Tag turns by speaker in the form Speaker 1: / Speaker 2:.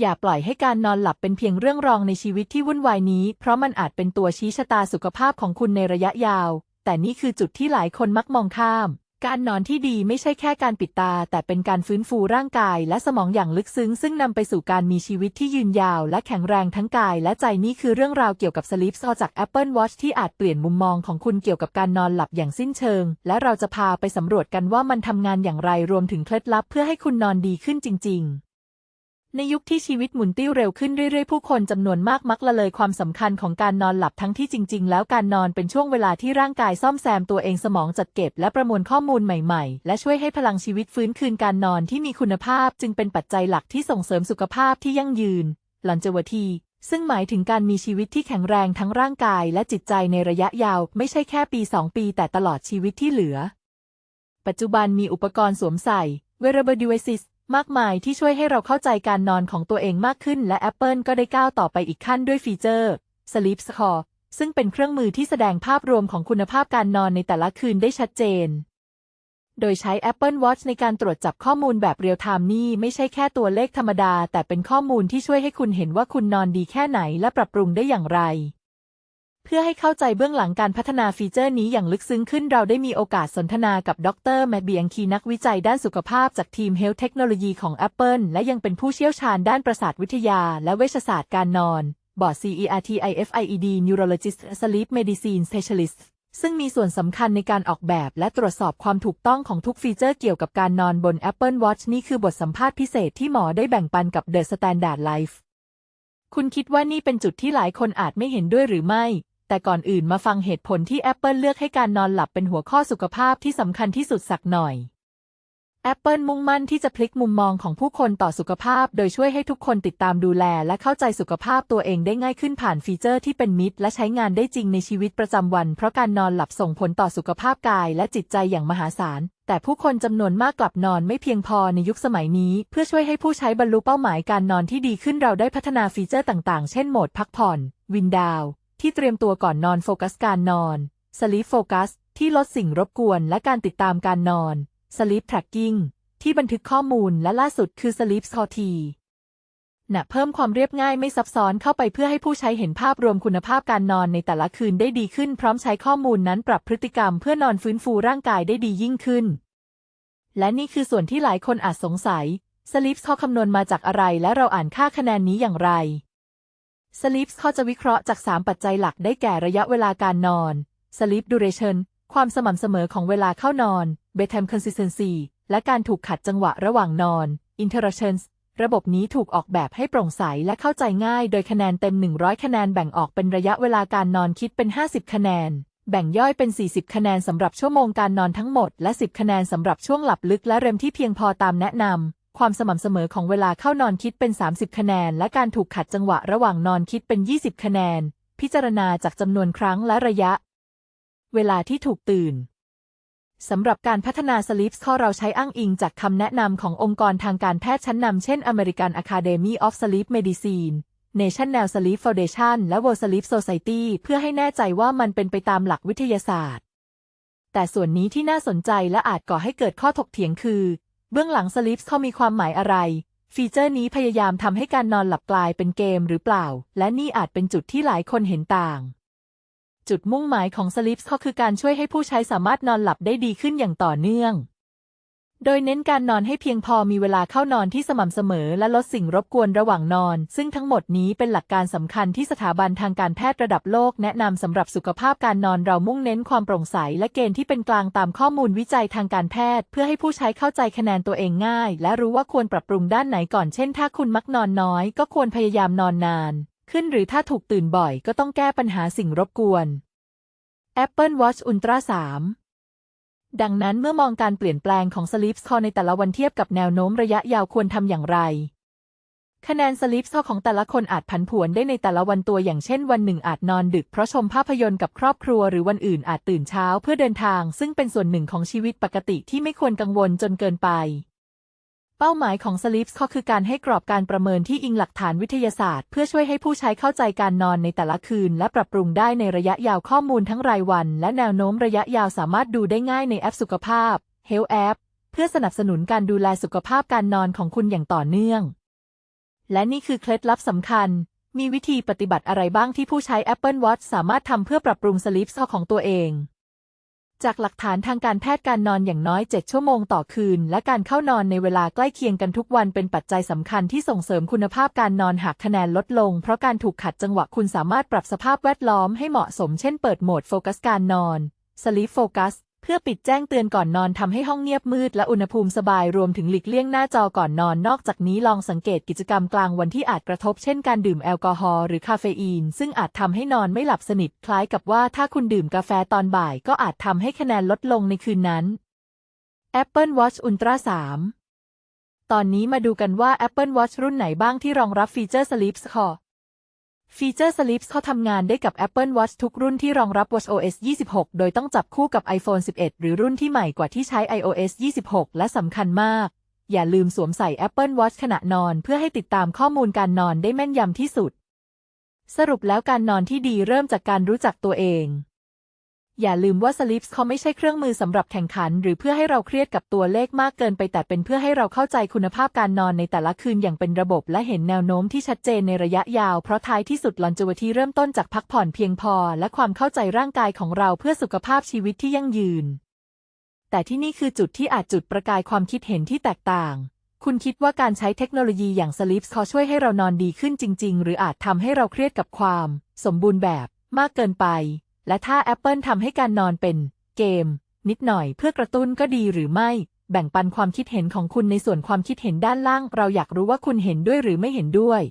Speaker 1: อย่าปล่อยให้การนอนหลับเป็นเพียงเรื่องรองในชีวิตที่วุ่นวายนี้ เพราะมันอาจเป็นตัวชี้ชะตาสุขภาพของคุณในระยะยาว แต่นี่คือจุดที่หลายคนมักมองข้าม การนอนที่ดีไม่ใช่แค่การปิดตา แต่เป็นการฟื้นฟูร่างกาย และสมองอย่างลึกซึ้ง ซึ่งนำไปสู่การมีชีวิตที่ยืนยาว และแข็งแรงทั้งกาย และใจนี่คือเรื่องราวเกี่ยวกับ Sleep s o จาก Apple Watch ที่อาจเปลี่ยนมุมมองของคุณเกี่ยวกับการนอนหลับอย่างสิ้นเชิง และเราจะพาไปสำรวจกันว่ามันทำงานอย่างไรรวมถึงเคล็ดลับเพื่อให้คุณนอนดีขึ้นจริง ๆ ในยุคที่ชีวิตหมุนติ้วเร็วขึ้นเรื่อยๆ ผู้คนจำนวนมากมักละเลยความสำคัญของการนอนหลับทั้งที่จริง ๆ แล้วการนอนเป็นช่วงเวลาที่ร่างกายซ่อมแซมตัวเองสมองจัดเก็บ และประมวลข้อมูลใหม่ๆ และช่วยให้พลังชีวิตฟื้นคืนการนอนที่มีคุณภาพ จึงเป็นปัจจัยหลักที่ส่งเสริมสุขภาพที่ยั่งยืน หลังจวทีซึ่งหมายถึงการมีชีวิตที่แข็งแรงทั้งร่างกายและจิตใจในระยะยาว ไม่ใช่แค่ปี 2 ปี แต่ตลอดชีวิตที่เหลือ ปัจจุบันมีอุปกรณ์สวมใส่ wearable devices มากมายที่ช่วยให้เราเข้าใจการนอนของตัวเองมากขึ้น และ Apple ก็ได้ก้าวต่อไปอีกขั้นด้วยฟีเจอร์ Sleep Score ซึ่งเป็นเครื่องมือที่แสดงภาพรวมของคุณภาพการนอนในแต่ละคืนได้ชัดเจน โดยใช้ Apple Watch ในการตรวจจับข้อมูลแบบเรียลไทม์นี่ไม่ใช่แค่ตัวเลขธรรมดา แต่เป็นข้อมูลที่ช่วยให้คุณเห็นว่าคุณนอนดีแค่ไหนและปรับปรุงได้อย่างไร พื่อให้เข้าใจเบื้องหลังการพัฒนาฟีเจอร์นี้อย่างลึกซึ้งขึ้นเราได้มีโอกาสสนทนากับดรแมดเบียงคีนักวิจัยด้านสุขภาพจากทีม Health Technology ของ Apple และยังเป็นผู้เชี่ยวชาญด้านประสาทวิทยา และเวชศาสตร์การนอน บอร์ด CERTIFIED Neurologist Sleep Medicine Specialist ซึ่งมีส่วนสำคัญในการออกแบบและตรวจสอบความถูกต้องของทุกฟีเจอร์เกี่ยวกับการนอนบน Apple Watch นี่คือบทสัมภาษณ์พิเศษที่หมอได้แบ่งปันกับ The Standard Life คุณคิดว่านี่เป็นจุดที่หลายคนอาจไม่เห็นด้วยหรือไม่ แต่ก่อนอื่นมาฟังเหตุผลที่ Apple เลือกให้การนอนหลับเป็นหัวข้อสุขภาพที่สำคัญที่สุดสักหน่อย Apple มุ่งมั่นที่จะพลิกมุมมองของผู้คนต่อสุขภาพ โดยช่วยให้ทุกคนติดตามดูแล และเข้าใจสุขภาพตัวเองได้ง่ายขึ้นผ่านฟีเจอร์ที่เป็นมิตร และใช้งานได้จริงในชีวิตประจำวัน เพราะการนอนหลับส่งผลต่อสุขภาพกายและจิตใจอย่างมหาศาล แต่ผู้คนจำนวนมากกลับนอนไม่เพียงพอในยุคสมัยนี้ เพื่อช่วยให้ผู้ใช้บรรลุเป้าหมายการนอนที่ดีขึ้นเราได้พัฒนาฟีเจอร์ต่างๆ เช่นโหมดพักผ่อน วินดาว ที่เตรียมตัวก่อนนอนโฟกัสการนอน Sleep Focus ที่ลดสิ่งรบกวนและการติดตามการนอน Sleep Tracking ที่บันทึกข้อมูลและล่าสุดคือ Sleep Score T นะเพิ่มความเรียบง่ายไม่ซับซ้อนเข้าไปเพื่อให้ผู้ใช้เห็นภาพรวมคุณภาพการนอนในแต่ละคืนได้ดีขึ้น พร้อมใช้ข้อมูลนั้นปรับพฤติกรรมเพื่อนอนฟื้นฟูร่างกายได้ดียิ่งขึ้น และนี่คือส่วนที่หลายคนอาจสงสัย Sleep s o คำนวณมาจากอะไรและเราอ่านค่าคะแนนนี้อย่างไร Sleep Score จะวิเคราะห์จาก 3 ปัจจัยหลักได้แก่ระยะเวลาการนอน Sleep Duration ความสม่ำเสมอของเวลาเข้านอน Bedtime Consistency และการถูกขัดจังหวะระหว่างนอน Interruptions ระบบนี้ถูกออกแบบให้โปร่งใสและเข้าใจง่าย โดยคะแนนเต็ม 100 คะแนนแบ่งออกเป็นระยะเวลาการนอนคิดเป็น 50 คะแนน แบ่งย่อยเป็น 40 คะแนนสำหรับชั่วโมงการนอนทั้งหมด และ 10 คะแนนสำหรับช่วงหลับลึกและเร็มที่เพียงพอตามแนะนำ ความสม่ำเสมอของเวลาเข้านอนคิดเป็น 30 คะแนน และการถูกขัดจังหวะระหว่างนอนคิดเป็น 20 คะแนน พิจารณาจากจำนวนครั้งและระยะ เวลาที่ถูกตื่นสำหรับการพัฒนา Sleep Score เราใช้อ้างอิงจากคำแนะนำขององค์กรทางการแพทย์ชั้นนำเช่น American Academy of Sleep Medicine National Sleep Foundation และ World Sleep Society เพื่อให้แน่ใจว่ามันเป็นไปตามหลักวิทยาศาสตร์ แต่ส่วนนี้ที่น่าสนใจและอาจก่อให้เกิดข้อถกเถียงคือ เบื้องหลังสลิปส์เขามีความหมายอะไร ฟีเจอร์นี้พยายามทำให้การนอนหลับกลายเป็นเกมหรือเปล่า และนี่อาจเป็นจุดที่หลายคนเห็นต่าง จุดมุ่งหมายของ Slips ก็คือการช่วยให้ผู้ใช้สามารถนอนหลับได้ดีขึ้นอย่างต่อเนื่อง โดยเน้นการนอนให้เพียงพอมีเวลาเข้านอนที่สม่ำเสมอ และลดสิ่งรบกวนระหว่างนอน ซึ่งทั้งหมดนี้เป็นหลักการสำคัญที่สถาบันทางการแพทย์ระดับโลก แนะนำสำหรับสุขภาพการนอนเรามุ่งเน้นความโปร่งใส และเกณฑ์ที่เป็นกลางตามข้อมูลวิจัยทางการแพทย์ เพื่อให้ผู้ใช้เข้าใจคะแนนตัวเองง่าย และรู้ว่าควรปรับปรุงด้านไหนก่อนเช่น ถ้าคุณมักนอนน้อย ก็ควรพยายามนอนนาน ขึ้นหรือถ้าถูกตื่นบ่อย ก็ต้องแก้ปัญหาสิ่งรบกวน Apple Watch Ultra 3 ดังนั้นเมื่อมองการเปลี่ยนแปลงของสลิปคอในแต่ละวันเทียบกับแนวโน้มระยะยาวควรทำอย่างไร คะแนนสลิปคอของแต่ละคนอาจผันผวนได้ในแต่ละวันตัวอย่างเช่น วันหนึ่งอาจนอนดึกเพราะชมภาพยนตร์กับครอบครัวหรือวันอื่นอาจตื่นเช้าเพื่อเดินทาง ซึ่งเป็นส่วนหนึ่งของชีวิตปกติที่ไม่ควรกังวลจนเกินไป เป้าหมายของ Sleep Score คือการให้กรอบการประเมินที่อิงหลักฐานวิทยาศาสตร์ เพื่อช่วยให้ผู้ใช้เข้าใจการนอนในแต่ละคืน และปรับปรุงได้ในระยะยาวข้อมูลทั้งรายวัน และแนวโน้มระยะยาวสามารถดูได้ง่ายในแอปสุขภาพ Health App เพื่อสนับสนุนการดูแลสุขภาพการนอนของคุณอย่างต่อเนื่อง และนี่คือเคล็ดลับสำคัญ มีวิธีปฏิบัติอะไรบ้างที่ผู้ใช้ Apple Watch สามารถทำเพื่อปรับปรุง Sleeps ของตัวเอง จากหลักฐานทางการแพทย์การนอนอย่างน้อย 7 ชั่วโมงต่อคืน และการเข้านอนในเวลาใกล้เคียงกันทุกวันเป็นปัจจัยสำคัญที่ส่งเสริมคุณภาพการนอนหากคะแนนลดลง เพราะการถูกขัดจังหวะคุณสามารถปรับสภาพแวดล้อมให้เหมาะสมเช่นเปิดโหมดโฟกัสการนอน Sleep Focus พื่อปิดแจ้งเตือนก่อนนอนทำให้ห้องเงียบมืดและอุณหภูมิสบายรวมถึงหลีกเลี่ยงหน้าจอก่อนนอน นอกจากนี้ลองสังเกตกิจกรรมกลางวันที่อาจกระทบเช่นการดื่มแอลกอฮอล์หรือคาเฟอีน ซึ่งอาจทำให้นอนไม่หลับสนิทคล้ายกับว่าถ้าคุณดื่มกาแฟตอนบ่ายก็อาจทำให้คะแนนลดลงในคืนนั้น Apple Watch Ultra 3 ตอนนี้มาดูกันว่า Apple Watch รุ่นไหนบ้างที่รองรับฟีเจอร์ Sleep Score ฟีเจอร์ Sleep Score ทำงานได้กับ Apple Watch ทุกรุ่นที่รองรับ watchOS 26 โดยต้องจับคู่กับ iPhone 11 หรือรุ่นที่ใหม่กว่าที่ใช้ iOS 26 และสำคัญมาก อย่าลืมสวมใส่ Apple Watch ขณะนอนเพื่อให้ติดตามข้อมูลการนอนได้แม่นยำที่สุด สรุปแล้วการนอนที่ดีเริ่มจากการรู้จักตัวเอง อย่าลืมว่า Sleep Score ไม่ใช่เครื่องมือสำหรับแข่งขัน หรือเพื่อให้เราเครียดกับตัวเลขมากเกินไปแต่เป็นเพื่อให้เราเข้าใจคุณภาพการนอนในแต่ละคืนอย่างเป็นระบบ และเห็นแนวโน้มที่ชัดเจนในระยะยาว เพราะท้ายที่สุด longevity เริ่มต้นจากพักผ่อนเพียงพอ และความเข้าใจร่างกายของเราเพื่อสุขภาพชีวิตที่ยั่งยืน แต่ที่นี่คือจุดที่อาจจุดประกายความคิดเห็นที่แตกต่างคุณคิดว่าการใช้เทคโนโลยีอย่าง Sleep Score ช่วยให้เรานอนดีขึ้นจริง ๆ หรืออาจทำให้เราเครียดกับความ สมบูรณ์แบบมากเกินไป และถ้า Apple ทำให้การนอนเป็นเกม นิดหน่อยเพื่อกระตุ้นก็ดีหรือไม่ แบ่งปันความคิดเห็นของคุณในส่วนความคิดเห็นด้านล่าง เราอยากรู้ว่าคุณเห็นด้วยหรือไม่เห็นด้วย